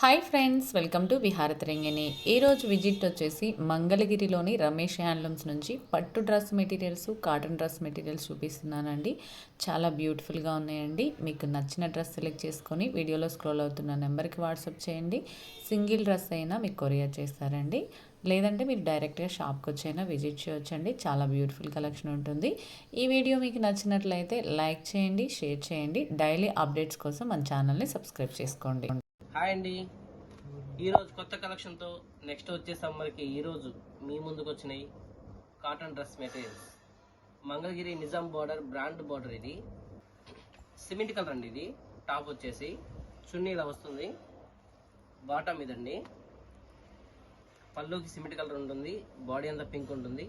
Hi friends welcome to Viharatarangini. ఈరోజు visit వచ్చేసి మంగళగిరిలోని రమేష్ హ్యాండ్లూమ్స్ నుంచి పట్టు dress materials cotton dress materials చూపిస్తున్నానండి. చాలా బ్యూటిఫుల్గా ఉన్నాయండి. మీకు నచ్చిన డ్రెస్ సెలెక్ట్ చేసుకొని వీడియోలో స్క్రోల్ అవుతున్న నెంబర్కి వాట్సాప్ చేయండి. సింగిల్ డ్రెస్ అయినా మీకు కొరియర్ చేస్తారండి. లేదంటే మీరు డైరెక్ట్గా షాప్కి వచ్చైనా విజిట్ చేయొచ్చండి. చాలా బ్యూటిఫుల్ కలెక్షన్ ఉంటుంది. ఈ వీడియో మీకు నచ్చినట్లయితే లైక్ చేయండి షేర్ చేయండి. డైలీ అప్డేట్స్ కోసం మన ఛానల్ని సబ్స్క్రైబ్ చేసుకోండి. హాయ్ అండి. ఈరోజు కొత్త కలెక్షన్తో నెక్స్ట్ వచ్చే సమ్మర్కి ఈరోజు మీ ముందుకు వచ్చినాయి cotton dress materials. Mangalagiri Nizam border brand border ఇది. సిమెంట్ కలర్ అండి ఇది. టాప్ వచ్చేసి చున్నీ ఇలా వస్తుంది. బాటమ్ ఇదండి. పళ్ళుకి సిమెంట్ కలర్ ఉంటుంది. బాడీ అంతా పింక్ ఉంటుంది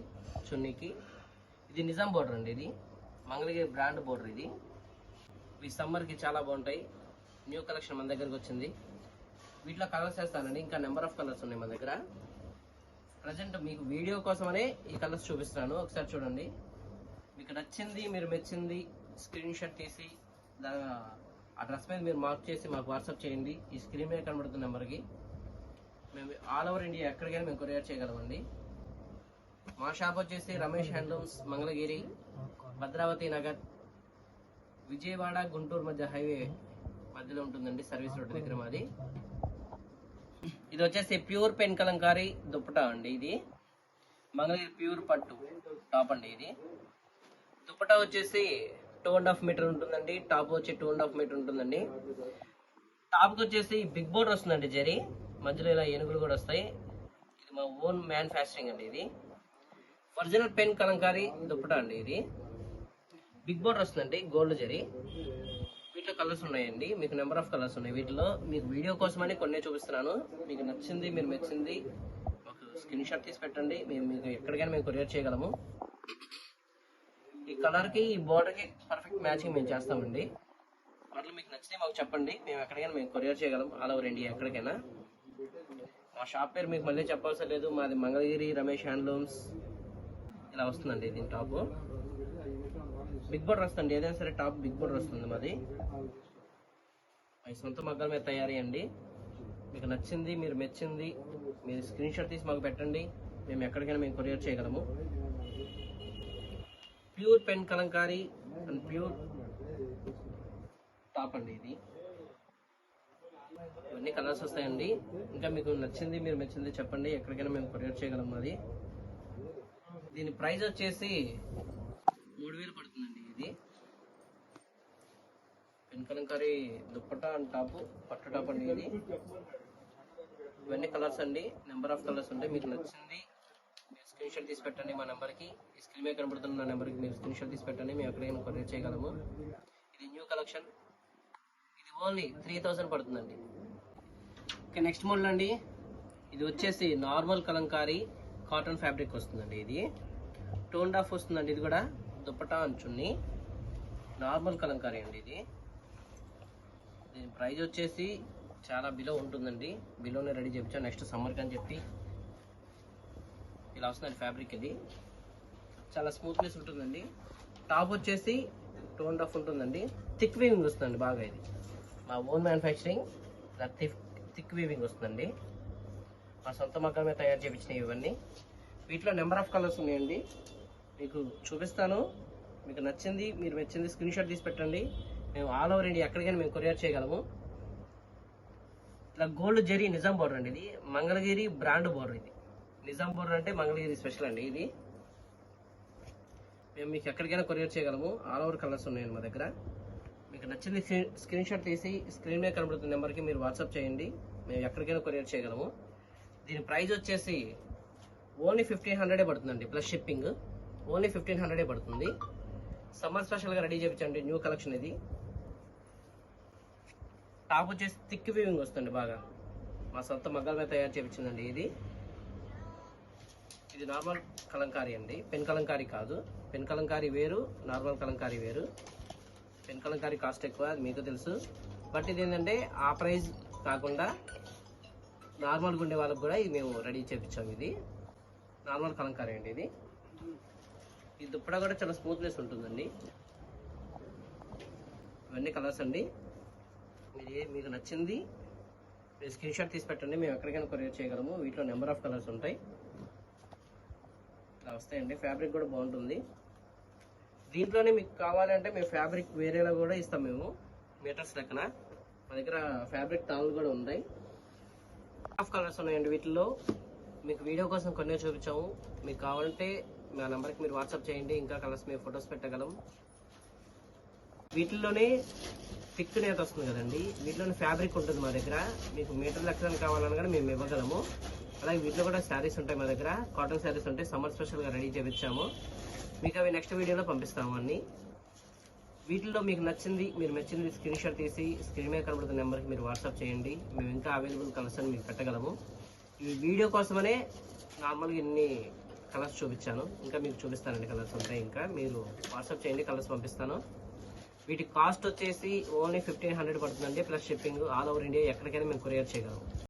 చున్నీకి. ఇది నిజాం బార్డర్ అండి ఇది. మంగళగిరి బ్రాండ్ బార్డర్ ఇది. ఈ సమ్మర్కి చాలా బాగుంటాయి. న్యూ కలెక్షన్ మన దగ్గరకు వచ్చింది. వీటిలో కలర్స్ వేస్తానండి ఇంకా నెంబర్ ఆఫ్ కలర్స్ ఉన్నాయి మన దగ్గర. ప్రజెంట్ మీకు వీడియో కోసమనే ఈ కలర్స్ చూపిస్తున్నాను. ఒకసారి చూడండి. మీకు నచ్చింది మీరు మెచ్చింది స్క్రీన్ షాట్ తీసి దా ఆ డ్రెస్ మీద మీరు మార్క్ చేసి మాకు వాట్సాప్ చేయండి. ఈ స్క్రీన్ మీద కనబడుతున్న నెంబర్కి మేము ఆల్ ఓవర్ ఇండియా ఎక్కడికైనా మేము కొరియర్ చేయగలమండి. మా షాప్ వచ్చేసి రమేష్ హ్యాండ్లూమ్స్ మంగళగిరి భద్రావతి నగర్ విజయవాడ గుంటూరు మధ్య హైవే మధ్యలో ఉంటుందండి సర్వీస్ రోడ్ దగ్గర మాది. ఇది వచ్చేసి ప్యూర్ పెన్ కలంకారీ దుప్పటా అండి ఇది. మంగళగిరి ప్యూర్ పట్టు టాప్ అండి ఇది. దుప్పటా వచ్చేసి టూ అండ్ హాఫ్ మీటర్ ఉంటుందండి. టాప్ వచ్చి టూ అండ్ హాఫ్ మీటర్ ఉంటుందండి. టాప్కి వచ్చేసి బిగ్ బోర్డర్ వస్తుందండి జరీ. మధ్యలో ఇలా ఏనుగులు కూడా వస్తాయి. ఇది మా ఓన్ మ్యానుఫ్యాక్చరింగ్ అండి ఇది. ఒరిజినల్ పెన్ కలంకారీ దుప్పటా అండి ఇది. బిగ్ బోర్డ్ వస్తుందండి గోల్డ్ జరీ. కలర్స్ ఉన్నాయండి. మీకు నెంబర్ ఆఫ్ కలర్స్ ఉన్నాయి. వీటిలో మీకు వీడియో కోసమని కొన్ని చూపిస్తున్నాను. మీకు నచ్చింది మీరు మెచ్చింది ఒక స్క్రీన్ షాట్ తీసి పెట్టండి. మేము మీకు ఎక్కడికైనా మేము కొరియర్ చేయగలము. ఈ కలర్కి ఈ బోర్డర్కి పర్ఫెక్ట్ మ్యాచింగ్ మేము చేస్తామండి. వాటిలో మీకు నచ్చితే మాకు చెప్పండి. మేము ఎక్కడికైనా మేము కొరియర్ చేయగలం. ఆల్ ఓవర్ ఇండియా ఎక్కడికైనా. మా షాప్ పేరు మీకు మళ్ళీ చెప్పాల్సిన లేదు. మాది మంగళగిరి రమేష్ హ్యాండ్లూమ్స్ ఇలా వస్తుందండి దీని టాపు. బిగ్ బోర్డర్ వస్తుంది ఏదైనా సరే టాప్ బిగ్ బోర్డర్ వస్తుంది మాది. అవి సొంత మగ్గాల మీద తయారీ అండి. మీకు నచ్చింది మీరు మెచ్చింది మీరు స్క్రీన్ షాట్ తీసి మాకు పెట్టండి. మేము ఎక్కడికైనా మేము కొరియర్ చేయగలము. Pure pen Kalamkari and pure top అండి ఇది. ఇవన్నీ కలర్స్ వస్తాయండి. ఇంకా మీకు నచ్చింది మీరు మెచ్చింది చెప్పండి. ఎక్కడికైనా మేము కొరియర్ చేయగలం అది దీని ప్రైస్ వచ్చేసి మూడు వేలు పడుతుందండి. ఇది. Pen dupatta dupatta and top పట్టు టాప్ అండి ఇది. ఇవన్నీ కలర్స్ అండి. నెంబర్ ఆఫ్ కలర్స్ ఉంటాయి మీకు నచ్చింది. మీరు స్క్రీన్ షాట్ తీసి పెట్టండి మా నెంబర్కి. ఈ స్క్రీన్ మీద కనబడుతున్న నెంబర్కి మీరు స్క్రీన్ షాట్ తీసి పెట్టండి. మేము ఎక్కడైనా కొరియర్ చేయగలము. ఇది న్యూ కలెక్షన్ ఇది ఓన్లీ త్రీ థౌసండ్ పడుతుందండి. ఓకే నెక్స్ట్ మోడల్ అండి. ఇది వచ్చేసి నార్మల్ కలంకారీ కాటన్ ఫ్యాబ్రిక్ వస్తుందండి ఇది. టోన్ అండ్ వస్తుందండి ఇది కూడా. దుపటా అంచుని నార్మల్ కలంకారీ అండి ఇది. దీని ప్రైస్ వచ్చేసి చాలా బిలో ఉంటుందండి. బిలోనే రెడీ చేయించాను నెక్స్ట్ సమ్మర్కి అని చెప్పి ఇలా వస్తుంది ఫ్యాబ్రిక్ ఇది. చాలా స్మూత్నెస్ ఉంటుందండి. టాప్ వచ్చేసి టూ అండ్ హాఫ్ ఉంటుందండి. థిక్ వీవింగ్ వస్తుందండి బాగా ఇది. మా own manufacturing thick thick weaving వస్తుందండి. మా సొంత మగ్గమే తయారు చేయించినవి ఇవన్నీ. వీటిలో నెంబర్ ఆఫ్ కలర్స్ ఉన్నాయండి. మీకు చూపిస్తాను. మీకు నచ్చింది మీరు మెచ్చింది స్క్రీన్ షాట్ తీసి పెట్టండి. మేము ఆల్ ఓవర్ ఇండియా ఎక్కడికైనా మేము కొరియర్ చేయగలము. ఇలా గోల్డ్ జెరీ నిజాం బోర్డర్ అండి ఇది. మంగళగిరి బ్రాండ్ బోర్డర్ ఇది. నిజాం బోర్డర్ అంటే మంగళగిరి స్పెషల్ అండి ఇది. మేము మీకు ఎక్కడికైనా కొరియర్ చేయగలము. ఆల్ ఓవర్ కలర్స్ ఉన్నాయండి మా దగ్గర. మీకు నచ్చింది స్క్రీన్ షాట్ తీసి స్క్రీన్ మీద కనబడుతున్న నెంబర్కి మీరు వాట్సాప్ చేయండి. మేము ఎక్కడికైనా కొరియర్ చేయగలము. దీని ప్రైస్ వచ్చేసి ఓన్లీ ఫిఫ్టీన్ హండ్రెడే పడుతుందండి ప్లస్ షిప్పింగ్ ఓన్లీ ఫిఫ్టీన్ హండ్రెడే పడుతుంది. సమ్మర్ స్పెషల్గా రెడీ చేయించండి న్యూ కలెక్షన్ ఇది. టాప్ వచ్చేసి థిక్ వీవింగ్ వస్తుంది బాగా. మా సొంత మగ్గాల మీద తయారు చేయించిందండి ఇది. ఇది నార్మల్ కలంకారీ అండి. పెన్ కలంకారీ కాదు. పెన్ కలంకారీ వేరు నార్మల్ కలంకారీ వేరు. పెన్ కలంకారీ కాస్ట్ ఎక్కువ అది మీకు తెలుసు. బట్ ఇది ఏంటంటే ఆ ప్రైజ్ కాకుండా నార్మల్గా ఉండే వాళ్ళకి కూడా ఇది మేము రెడీ చేయించాము ఇది. నార్మల్ కలంకారీ అండి ఇది. ఈ దుప్పడా కూడా చాలా స్మూత్నెస్ ఉంటుందండి. ఇవన్నీ కలర్స్ అండి. మీరు ఏ- మీకు నచ్చింది మీరు స్క్రీన్ షాట్ తీసి పెట్టండి. మేము ఎక్కడికైనా కొరియర్ చేయగలము. వీటిలో నెంబర్ ఆఫ్ కలర్స్ ఉంటాయి. ఇలా వస్తాయండి. ఫ్యాబ్రిక్ కూడా బాగుంటుంది. దీంట్లోనే మీకు కావాలంటే మేము ఫ్యాబ్రిక్ వేరేలా కూడా ఇస్తాం మేము. మీటర్స్ లెక్కన. మా దగ్గర ఫ్యాబ్రిక్ తాళ్ళు కూడా ఉన్నాయి ఆఫ్ కలర్స్ ఉన్నాయండి వీటిల్లో. మీకు వీడియో కోసం కొన్ని చూపించాము. మీకు కావాలంటే మా నెంబర్కి మీరు వాట్సాప్ చేయండి ఇంకా కలర్స్ మేము ఫొటోస్ పెట్టగలం. వీటిల్లోనే థిక్ నేత వస్తుంది కదండి. వీటిలోనే ఫ్యాబ్రిక్ ఉంటుంది మా దగ్గర. మీకు మీటర్ లెక్కన కావాలని కూడా మేము ఇవ్వగలము. అలాగే వీటిలో కూడా శారీస్ ఉంటాయి మా దగ్గర. కాటన్ శారీస్ ఉంటాయి. సమ్మర్ స్పెషల్గా రెడీ చేయించాము మీకు అవి నెక్స్ట్ వీడియోలో పంపిస్తాము అన్నీ. వీటిల్లో మీకు నచ్చింది మీరు మెచ్చింది స్క్రీన్ షాట్ తీసి స్క్రీన్ మీద కనబడుతున్న నెంబర్కి మీరు వాట్సాప్ చేయండి. మేము ఇంకా అవైలబుల్ కలర్స్ అని మీకు పెట్టగలము. ఈ వీడియో కోసమనే నార్మల్గా ఇన్ని కలర్స్ చూపించాను. ఇంకా మీకు చూపిస్తానండి కలర్స్ ఉంటాయి ఇంకా. మీరు వాట్సాప్ చేయండి కలర్స్ పంపిస్తాను. వీటి కాస్ట్ వచ్చేసి ఓన్లీ ఫిఫ్టీన్ హండ్రెడ్ పడుతుందండి plus shipping all over India ఎక్కడికైనా మేము కొరియర్ చేయగలం.